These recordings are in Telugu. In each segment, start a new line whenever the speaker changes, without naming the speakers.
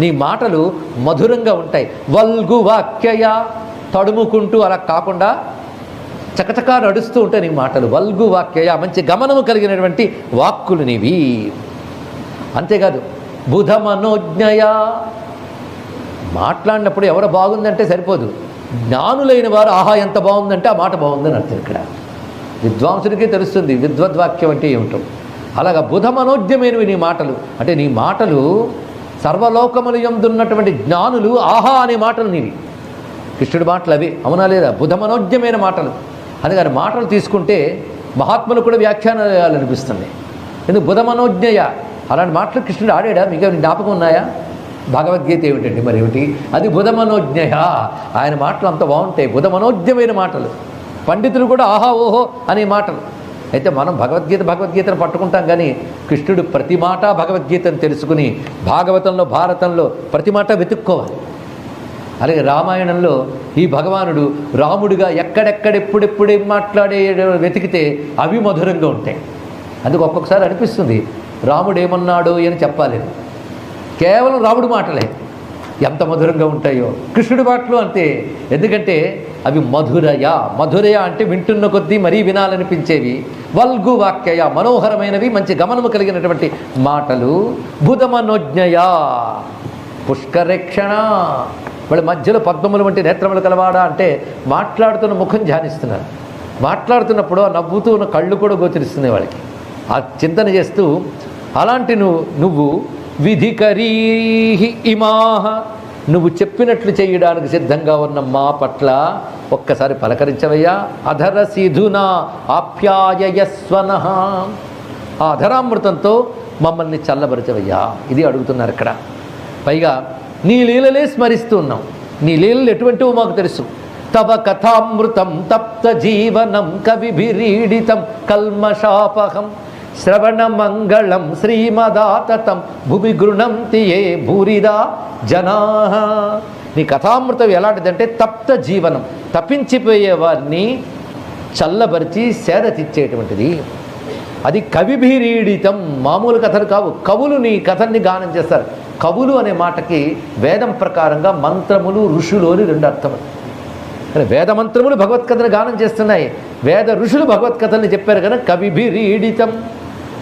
నీ మాటలు మధురంగా ఉంటాయి. వల్గు వాక్యయ తడుముకుంటూ అలా కాకుండా చకచకా నడుస్తూ ఉంటాయి నీ మాటలు. వల్గు వాక్యయ మంచి గమనము కలిగినటువంటి వాక్కులు నీవి. అంతేకాదు బుధ మనోజ్ఞయ మాట్లాడినప్పుడు ఎవరు బాగుందంటే సరిపోదు. జ్ఞానులైన వారు ఆహా ఎంత బాగుందంటే ఆ మాట బాగుందని అర్థం ఇక్కడ. విద్వాంసుడికే తెలుస్తుంది విద్వద్వాక్యం అంటే ఏమిటో. అలాగా బుధ మనోజ్ఞమైనవి నీ మాటలు. అంటే నీ మాటలు సర్వలోకములు ఎందున్నటువంటి జ్ఞానులు ఆహా అనే మాటలు నీవి. కృష్ణుడి మాటలు అవి అవునా లేదా? బుధమనోజ్ఞమైన మాటలు. అందుకని మాటలు తీసుకుంటే మహాత్ములు కూడా వ్యాఖ్యానాలు అనిపిస్తుంది ఎందుకు బుధమనోజ్ఞయ అలాంటి మాటలు కృష్ణుడు ఆడాడా? మీకు ఏమైనా జ్ఞాపకం ఉన్నాయా? భగవద్గీత ఏమిటండి మరి ఏమిటి? అది బుధమనోజ్ఞయ ఆయన మాటలు అంత బాగుంటాయి. బుధమనోజ్ఞమైన మాటలు. పండితులు కూడా ఆహా ఓహో అనే మాటలు. అయితే మనం భగవద్గీత భగవద్గీతను పట్టుకుంటాం కానీ కృష్ణుడు ప్రతి మాట భగవద్గీతను తెలుసుకుని భాగవతంలో భారతంలో ప్రతి మాట వెతుక్కోవాలి. అలాగే రామాయణంలో ఈ భగవానుడు రాముడిగా ఎక్కడెక్కడెప్పుడెప్పుడే మాట్లాడే వెతికితే అవి మధురంగా ఉంటాయి. అందుకు ఒక్కొక్కసారి అనిపిస్తుంది రాముడు ఏమన్నాడు అని చెప్పాలి. కేవలం రాముడు మాటలే. ఎంత మధురంగా ఉంటాయో. కృష్ణుడి పాటలు అంతే. ఎందుకంటే అవి మధురయ. మధురయ అంటే వింటున్న కొద్దీ మరీ వినాలనిపించేవి. వల్గు వాక్యయ మనోహరమైనవి మంచి గమనము కలిగినటువంటి మాటలు. బుధమనోజ్ఞయ పుష్కరేక్షణ. వాళ్ళ మధ్యలో పద్మములు వంటి నేత్రములు కలవాడా అంటే మాట్లాడుతున్న ముఖం ధ్యానిస్తున్నారు. మాట్లాడుతున్నప్పుడు ఆ నవ్వుతూ ఉన్న కళ్ళు కూడా గోచరిస్తున్నాయి వాళ్ళకి. ఆ చింతన చేస్తూ అలాంటి నువ్వు నువ్వు విధికరీహి ఇమాహ. నువ్వు చెప్పినట్లు చేయడానికి సిద్ధంగా ఉన్న మా పట్ల ఒక్కసారి పలకరించవయ్యా. అధర సిధునా ఆప్యాయస్వన ఆ అధరామృతంతో మమ్మల్ని చల్లబరచవయ్యా. ఇది అడుగుతున్నారు ఇక్కడ. పైగా నీ లీలలే స్మరిస్తూ ఉన్నాం. నీ లీలలు ఎటువంటివో మాకు తెలుసు. తవ కథామృతం తప్త జీవనం కవిభిరీడితం కల్మషాపహం. శ్రవణ మంగళం శ్రీమదాతతం భూమి గృణంతి ఏ భూరిదా జనా నీ కథామృతం ఎలాంటిదంటే తప్త జీవనం. తప్పించిపోయే వారిని చల్లబరిచి సేద తెచ్చేటువంటిది అది కవిభీరీడితం మామూలు కథలు కావు. కవులు నీ కథల్ని గానం చేస్తారు. కవులు అనే మాటకి వేదం ప్రకారంగా మంత్రములు ఋషులు అని రెండు అర్థములు. వేద మంత్రములు భగవత్కథను గానం చేస్తున్నాయి. వేద ఋషులు భగవత్కథల్ని చెప్పారు కదా కవిభిరీడితం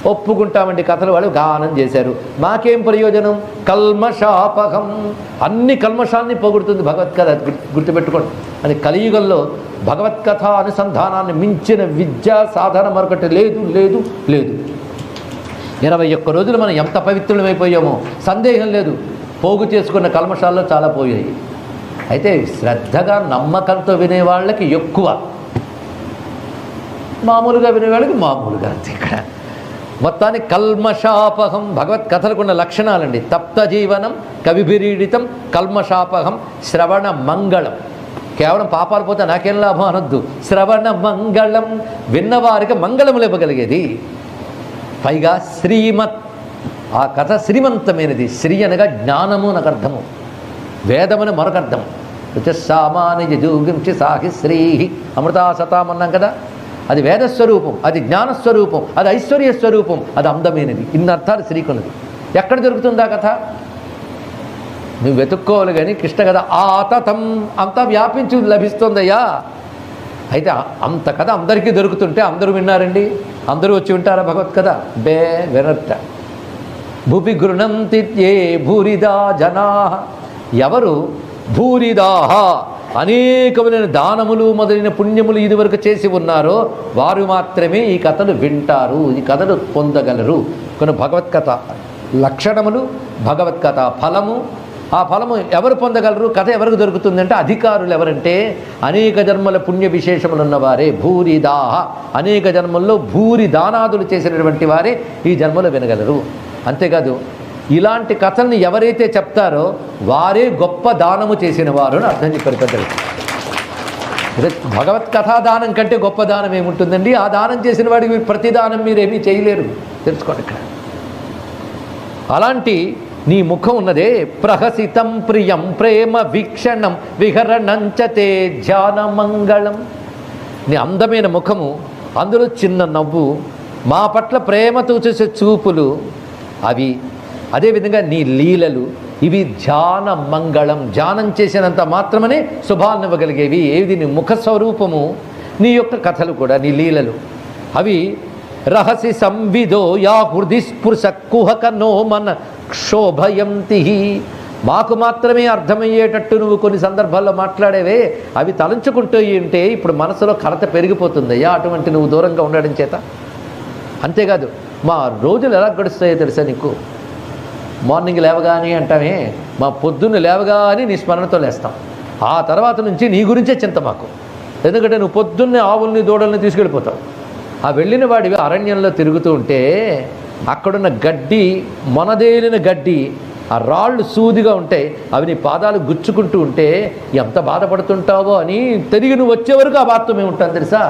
ఒప్పుకుంటామండి కథలు వాళ్ళు గానం చేశారు. మాకేం ప్రయోజనం? కల్మషాపహం. అన్ని కల్మషాన్ని పొగుడుతుంది భగవత్కథ. కథ గుర్తు- గుర్తుపెట్టుకోండి. అని కలియుగంలో భగవత్కథ అనుసంధానాన్ని మించిన విద్యా సాధన మరొకటి లేదు లేదు లేదు. ఇరవై ఒక్క రోజులు మనం ఎంత పవిత్రులమైపోయామో సందేహం లేదు. పోగు చేసుకున్న కల్మషాల్లో చాలా పోయాయి. అయితే శ్రద్ధగా నమ్మకంతో వినేవాళ్ళకి ఎక్కువ. మామూలుగా వినేవాళ్ళకి మామూలుగా అంతే ఇక్కడ. మొత్తాన్ని కల్మషాపహం. భగవత్ కథలకున్న లక్షణాలండి. తప్త జీవనం కవిభిరీడితం కల్మషాపహం శ్రవణ మంగళం. కేవలం పాపాలు పోతే నాకేం లాభం అనొద్దు. శ్రవణ మంగళం విన్నవారికి మంగళములు ఇవ్వగలిగేది. పైగా శ్రీమత్ ఆ కథ శ్రీమంతమైనది. శ్రీ అనగా జ్ఞానము నాకు అర్థము వేదమని మరొక అర్థం సామాన్య జూగించి సాహి శ్రీ అమృతా సతాం కదా? అది వేదస్వరూపం అది జ్ఞానస్వరూపం అది ఐశ్వర్య స్వరూపం అది అందమైనది. ఇన్ని అర్థాలు శ్రీకున్నది ఎక్కడ దొరుకుతుందా కథ? నువ్వు వెతుక్కోవాలి కానీ కృష్ణ కథ ఆతతం అంతా వ్యాపించి లభిస్తుందయ్యా. అయితే అంత కథ అందరికీ దొరుకుతుంటే అందరూ విన్నారండి? అందరూ వచ్చి ఉంటారా భగవత్ కథ బే వినట్ట భూపి గృణంతి ఏ భూరిదా జనా. ఎవరు? భూరిదాహ అనేకమైన దానములు మొదలైన పుణ్యములు ఇదివరకు చేసి ఉన్నారో వారు మాత్రమే ఈ కథలు వింటారు ఈ కథలు పొందగలరు. కొన్ని భగవత్కథ లక్షణములు భగవత్కథ ఫలము. ఆ ఫలము ఎవరు పొందగలరు? కథ ఎవరికి దొరుకుతుందంటే అధికారులు ఎవరంటే అనేక జన్మల పుణ్య విశేషములు ఉన్నవారే భూరిదాహ అనేక జన్మల్లో భూరి దానాదులు చేసినటువంటి వారే ఈ జన్మలో వినగలరు. అంతేకాదు ఇలాంటి కథల్ని ఎవరైతే చెప్తారో వారే గొప్ప దానము చేసిన వారు అని అర్థం చెప్పారు పెద్దలు. భగవత్ కథాదానం కంటే గొప్ప దానం ఏముంటుందండి? ఆ దానం చేసిన వాడికి మీరు ప్రతిదానం మీరేమీ చేయలేరు. తెలుసుకోండి ఇక్కడ. అలాంటి నీ ముఖం ఉన్నదే ప్రహసితం ప్రియం ప్రేమ వీక్షణం విహరణంచతే ధ్యానమంగళం. నీ అందమైన ముఖము అందులో చిన్న నవ్వు మా పట్ల ప్రేమతో చూసే చూపులు అవి అదేవిధంగా నీ లీలలు ఇవి ధ్యాన మంగళం. ధ్యానం చేసినంత మాత్రమనే శుభాలను ఇవ్వగలిగేవి. ఏది నీ ముఖ స్వరూపము? నీ యొక్క కథలు కూడా నీ లీలలు. అవి రహసి సంవిదో యా హృది స్పృశ కుహక నో మన క్షోభయంతి. మాకు మాత్రమే అర్థమయ్యేటట్టు నువ్వు కొన్ని సందర్భాల్లో మాట్లాడేవే. అవి తలంచుకుంటూ ఉంటే ఇప్పుడు మనసులో కలత పెరిగిపోతుందయ్యా అటువంటి నువ్వు దూరంగా ఉండడం చేత. అంతేకాదు మా రోజులు ఎలా గడుస్తాయో తెలుసా నీకు? మార్నింగ్ లేవగానే అంటామే మా పొద్దున్న లేవగానే నీ స్మరణతో లేస్తాం. ఆ తర్వాత నుంచి నీ గురించే చింత మాకు. ఎందుకంటే నువ్వు పొద్దున్నే ఆవుల్ని దూడల్ని తీసుకెళ్ళిపోతావు. ఆ వెళ్ళిన వాడివి అరణ్యంలో తిరుగుతూ ఉంటే అక్కడున్న గడ్డి మొనదేలిన గడ్డి ఆ రాళ్ళు సూదిగా ఉంటాయి అవి నీ పాదాలు గుచ్చుకుంటూ ఉంటే ఎంత బాధపడుతుంటావో అని తిరిగి నువ్వు వచ్చే వరకు ఆ బాధతో మేము ఉంటాం తెలుసా?